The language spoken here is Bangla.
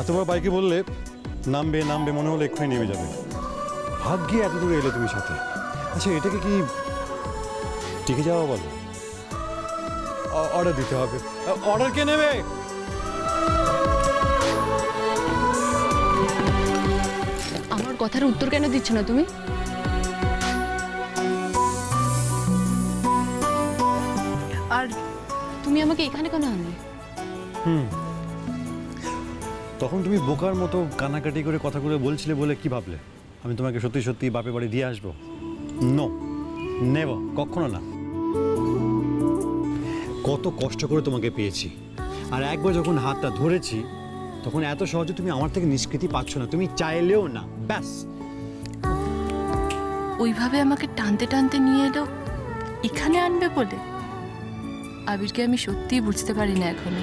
এতবার বাইকে বললে নামবে নামবে মনে হলো এক্ষুনি নেমে যাবে। ভাগ্যে এত দূরে এলে তুমি সাথে। আচ্ছা এটাকে কি টিকে যাওয়া বলো? অর্ডার দিতে হবে। অর্ডার কে নেবে? আমার কথার উত্তর কেন দিচ্ছ না তুমি? আর তুমি আমাকে এখানে কেন আনলে? হুম। তখন তুমি বোকার মতো কানাকাটি করে কথাগুলো বলছিলে বলে কি ভাবলে? আমি তোমাকে সত্যি সত্যি বাপে বাড়ি দিয়ে আসব। নো নেব কখনো না। কত কষ্ট করে তোমাকে পেয়েছি। আর একবার যখন হাতটা ধরেছি, তখন এত সহজে তুমি আমার থেকে নিষ্কৃতি পাচ্ছ না, তুমি চাইলেও না, ব্যাস। ওইভাবে আমাকে টানতে টানতে নিয়ে এলো, এখানে আনবে বলে? আবিরকে আমি সত্যিই বুঝতে পারি না এখনও।